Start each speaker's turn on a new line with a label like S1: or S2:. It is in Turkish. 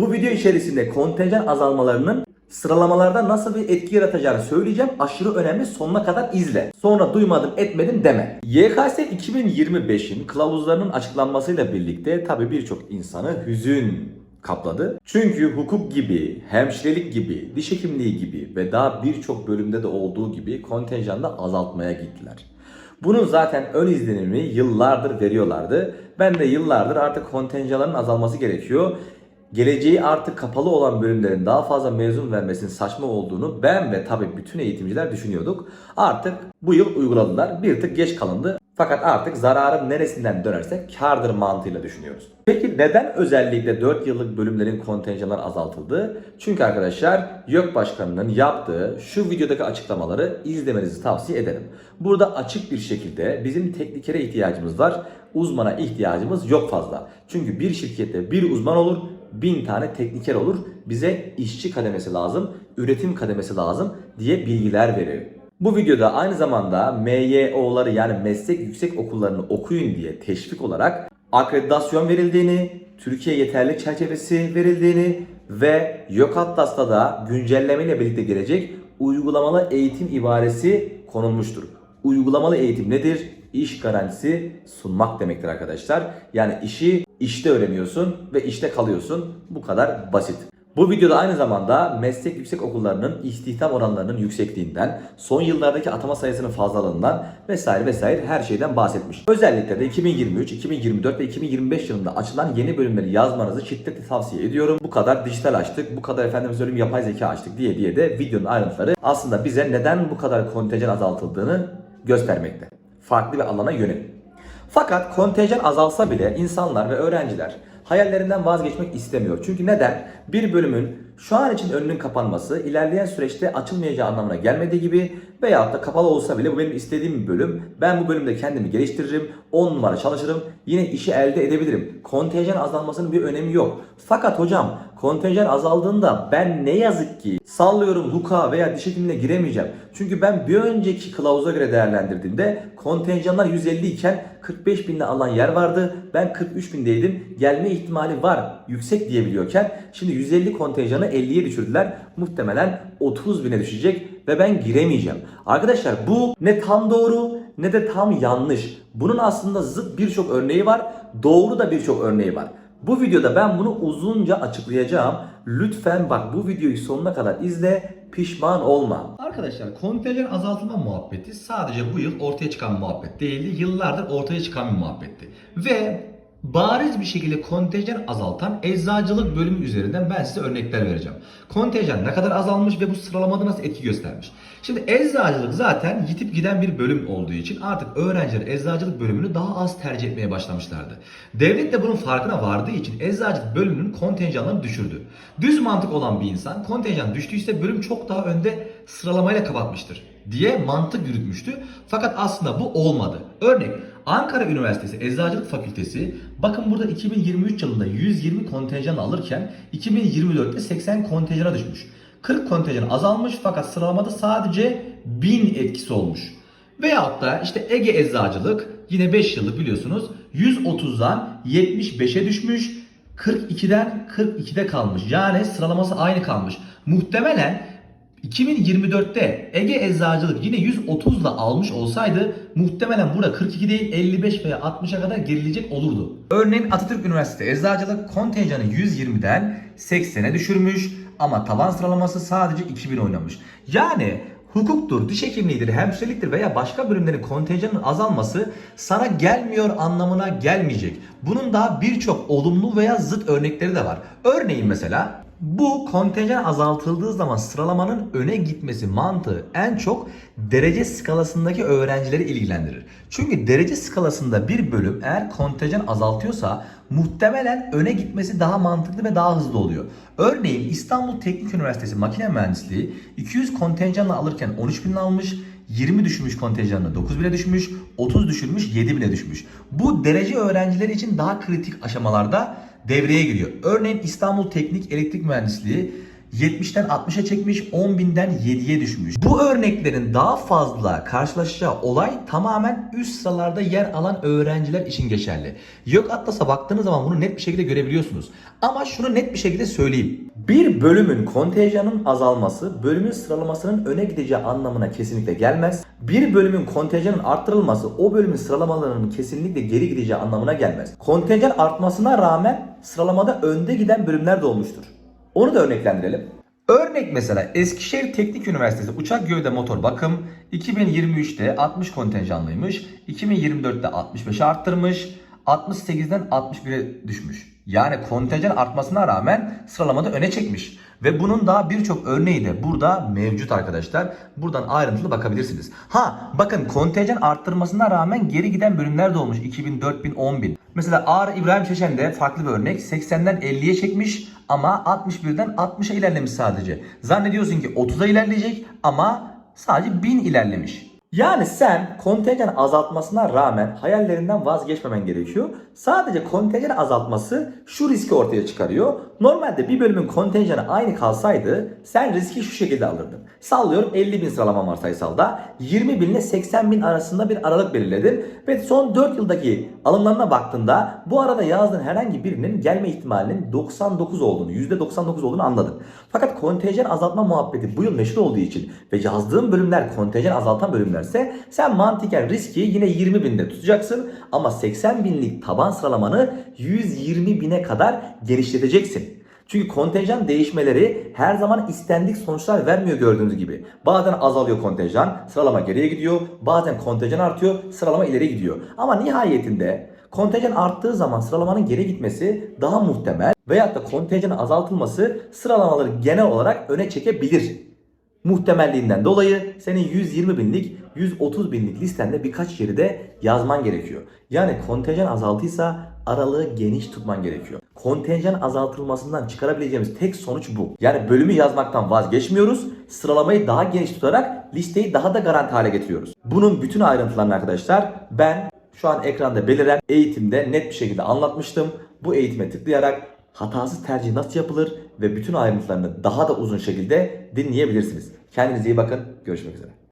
S1: Bu video içerisinde kontenjan azalmalarının sıralamalarda nasıl bir etki yaratacağını söyleyeceğim. Aşırı önemli sonuna kadar izle. Sonra duymadım etmedim deme. YKS 2025'in kılavuzlarının açıklanmasıyla birlikte tabi birçok insanı hüzün kapladı. Çünkü hukuk gibi, hemşirelik gibi, diş hekimliği gibi ve daha birçok bölümde de olduğu gibi kontenjanda azaltmaya gittiler. Bunun zaten ön izlenimi yıllardır veriyorlardı. Ben de yıllardır artık kontenjanların azalması gerekiyor. Geleceği artık kapalı olan bölümlerin daha fazla mezun vermesinin saçma olduğunu ben ve tabii bütün eğitimciler düşünüyorduk. Artık bu yıl uyguladılar. Bir tık geç kalındı. Fakat artık zararın neresinden dönersek kardır mantığıyla düşünüyoruz. Peki neden özellikle 4 yıllık bölümlerin kontenjanları azaltıldı? Çünkü arkadaşlar YÖK Başkanı'nın yaptığı şu videodaki açıklamaları izlemenizi tavsiye ederim. Burada açık bir şekilde bizim teknikere ihtiyacımız var. Uzmana ihtiyacımız yok fazla. Çünkü bir şirkette bir uzman olur, bin tane tekniker olur. Bize işçi kademesi lazım, üretim kademesi lazım diye bilgiler veriyor. Bu videoda aynı zamanda MYO'ları yani meslek yüksek okullarını okuyun diye teşvik olarak akreditasyon verildiğini, Türkiye yeterlilik çerçevesi verildiğini ve YÖK Atlas'ta da güncellemeyle birlikte gelecek uygulamalı eğitim ibaresi konulmuştur. Uygulamalı eğitim nedir? İş garantisi sunmak demektir arkadaşlar. Yani işi işte öğreniyorsun ve işte kalıyorsun. Bu kadar basit. Bu videoda aynı zamanda meslek yüksek okullarının istihdam oranlarının yüksekliğinden, son yıllardaki atama sayısının fazlalığından vesaire vesaire her şeyden bahsetmiş. Özellikle de 2023, 2024 ve 2025 yılında açılan yeni bölümleri yazmanızı şiddetle tavsiye ediyorum. Bu kadar dijital açtık, bu kadar efendim söyleyeyim yapay zeka açtık diye diye de videonun ayrıntıları aslında bize neden bu kadar kontenjan azaltıldığını göstermekte. Farklı bir alana yönelik. Fakat kontenjan azalsa bile insanlar ve öğrenciler hayallerinden vazgeçmek istemiyor. Çünkü neden? Bir bölümün şu an için önünün kapanması ilerleyen süreçte açılmayacağı anlamına gelmediği gibi veyahut da kapalı olsa bile bu benim istediğim bir bölüm. Ben bu bölümde kendimi geliştiririm, 10 numara çalışırım, yine işi elde edebilirim. Kontenjan azalmasının bir önemi yok. Fakat hocam kontenjan azaldığında ben ne yazık ki sallıyorum hukuka veya diş hekimliğine giremeyeceğim. Çünkü ben bir önceki kılavuza göre değerlendirdiğimde kontenjanlar 150 iken 45 binle alan yer vardı. Ben 43 bindeydim. Gelme ihtimali var yüksek diyebiliyorken şimdi 150 kontenjanı 50'ye düşürdüler. Muhtemelen 30 bine düşecek ve ben giremeyeceğim. Arkadaşlar bu ne tam doğru ne de tam yanlış. Bunun aslında zıt birçok örneği var. Doğru da birçok örneği var. Bu videoda ben bunu uzunca açıklayacağım. Lütfen bak bu videoyu sonuna kadar izle, pişman olma.
S2: Arkadaşlar kontenjan azaltılma muhabbeti sadece bu yıl ortaya çıkan muhabbet değildi. Yıllardır ortaya çıkan bir muhabbetti. Ve bariz bir şekilde kontenjan azaltan eczacılık bölümü üzerinden ben size örnekler vereceğim. Kontenjan ne kadar azalmış ve bu sıralamada nasıl etki göstermiş. Şimdi eczacılık zaten yitip giden bir bölüm olduğu için artık öğrenciler eczacılık bölümünü daha az tercih etmeye başlamışlardı. Devlet de bunun farkına vardığı için eczacılık bölümünün kontenjanlarını düşürdü. Düz mantık olan bir insan kontenjan düştüyse bölüm çok daha önde sıralamayla kapatmıştır diye mantık yürütmüştü. Fakat aslında bu olmadı. Örnek Ankara Üniversitesi Eczacılık Fakültesi bakın burada 2023 yılında 120 kontenjan alırken 2024'te 80 kontenjana düşmüş. 40 kontenjan azalmış fakat sıralamada sadece 1000 etkisi olmuş. Veyahut da işte Ege Eczacılık yine 5 yıllık biliyorsunuz 130'dan 75'e düşmüş. 42'den 42'de kalmış. Yani sıralaması aynı kalmış. Muhtemelen 2024'te Ege Eczacılık yine 130 ile almış olsaydı muhtemelen burada 42 değil 55 veya 60'a kadar gerilecek olurdu. Örneğin Atatürk Üniversitesi Eczacılık kontenjanı 120'den 80'e düşürmüş ama tavan sıralaması sadece 2000 oynamış. Yani hukuktur, diş hekimliğidir, hemşireliktir veya başka bölümlerin kontenjanının azalması sana gelmiyor anlamına gelmeyecek. Bunun daha birçok olumlu veya zıt örnekleri de var. Örneğin mesela bu kontenjan azaltıldığı zaman sıralamanın öne gitmesi mantığı en çok derece skalasındaki öğrencileri ilgilendirir. Çünkü derece skalasında bir bölüm eğer kontenjan azaltıyorsa muhtemelen öne gitmesi daha mantıklı ve daha hızlı oluyor. Örneğin İstanbul Teknik Üniversitesi Makine Mühendisliği 200 kontenjanla alırken 13 bin almış, 20 düşmüş kontenjanına 9 bine düşmüş, 30 düşürmüş 7 bine düşmüş. Bu derece öğrencileri için daha kritik aşamalarda devreye giriyor. Örneğin İstanbul Teknik Elektrik Mühendisliği 70'ten 60'a çekmiş, 10.000'den 7'ye düşmüş. Bu örneklerin daha fazla karşılaşacağı olay tamamen üst sıralarda yer alan öğrenciler için geçerli. Yok Atlas'a baktığınız zaman bunu net bir şekilde görebiliyorsunuz. Ama şunu net bir şekilde söyleyeyim.
S1: Bir bölümün kontenjanın azalması bölümün sıralamasının öne gideceği anlamına kesinlikle gelmez. Bir bölümün kontenjanın arttırılması o bölümün sıralamalarının kesinlikle geri gideceği anlamına gelmez. Kontenjan artmasına rağmen sıralamada önde giden bölümler de olmuştur. Onu da örneklendirelim.
S2: Örnek mesela Eskişehir Teknik Üniversitesi Uçak Gövde Motor Bakım 2023'te 60 kontenjanlıymış, 2024'te 65'e arttırmış, 68'den 61'e düşmüş. Yani kontenjan artmasına rağmen sıralamada öne çekmiş. Ve bunun daha birçok örneği de burada mevcut arkadaşlar. Buradan ayrıntılı bakabilirsiniz. Ha bakın kontenjan arttırmasına rağmen geri giden bölümler de olmuş. 2000, 4000, 10000. Mesela Ağrı İbrahim Çeşen de farklı bir örnek. 80'den 50'ye çekmiş ama 61'den 60'a ilerlemiş sadece. Zannediyorsun ki 30'a ilerleyecek ama sadece 1000 ilerlemiş.
S1: Yani sen kontenjan azaltmasına rağmen hayallerinden vazgeçmemen gerekiyor. Sadece kontenjan azaltması şu riski ortaya çıkarıyor. Normalde bir bölümün kontenjanı aynı kalsaydı sen riski şu şekilde alırdın. Sallıyorum 50 bin sıralamam var sayısalda. 20 bin ile 80 bin arasında bir aralık belirledin. Ve son 4 yıldaki alımlarına baktığında bu arada yazdığın herhangi birinin gelme ihtimalinin 99 olduğunu, %99 olduğunu anladın. Fakat kontenjan azaltma muhabbeti bu yıl meşhur olduğu için ve yazdığın bölümler kontenjan azaltan bölümlerse sen mantıken riski yine 20 binde tutacaksın ama 80 binlik taban sıralamanı 120 bine kadar genişleteceksin. Çünkü kontenjan değişmeleri her zaman istendik sonuçlar vermiyor gördüğünüz gibi. Bazen azalıyor kontenjan, sıralama geriye gidiyor. Bazen kontenjan artıyor, sıralama ileri gidiyor. Ama nihayetinde kontenjan arttığı zaman sıralamanın geri gitmesi daha muhtemel veyahut da kontenjanın azaltılması sıralamaları genel olarak öne çekebilir muhtemelliğinden dolayı senin 120 binlik, 130 binlik listende birkaç yeri de yazman gerekiyor. Yani kontenjan azaltıysa aralığı geniş tutman gerekiyor. Kontenjan azaltılmasından çıkarabileceğimiz tek sonuç bu. Yani bölümü yazmaktan vazgeçmiyoruz. Sıralamayı daha geniş tutarak listeyi daha da garanti hale getiriyoruz. Bunun bütün ayrıntılarını arkadaşlar ben şu an ekranda beliren eğitimde net bir şekilde anlatmıştım. Bu eğitime tıklayarak hatasız tercih nasıl yapılır ve bütün ayrıntılarını daha da uzun şekilde dinleyebilirsiniz. Kendinize iyi bakın. Görüşmek üzere.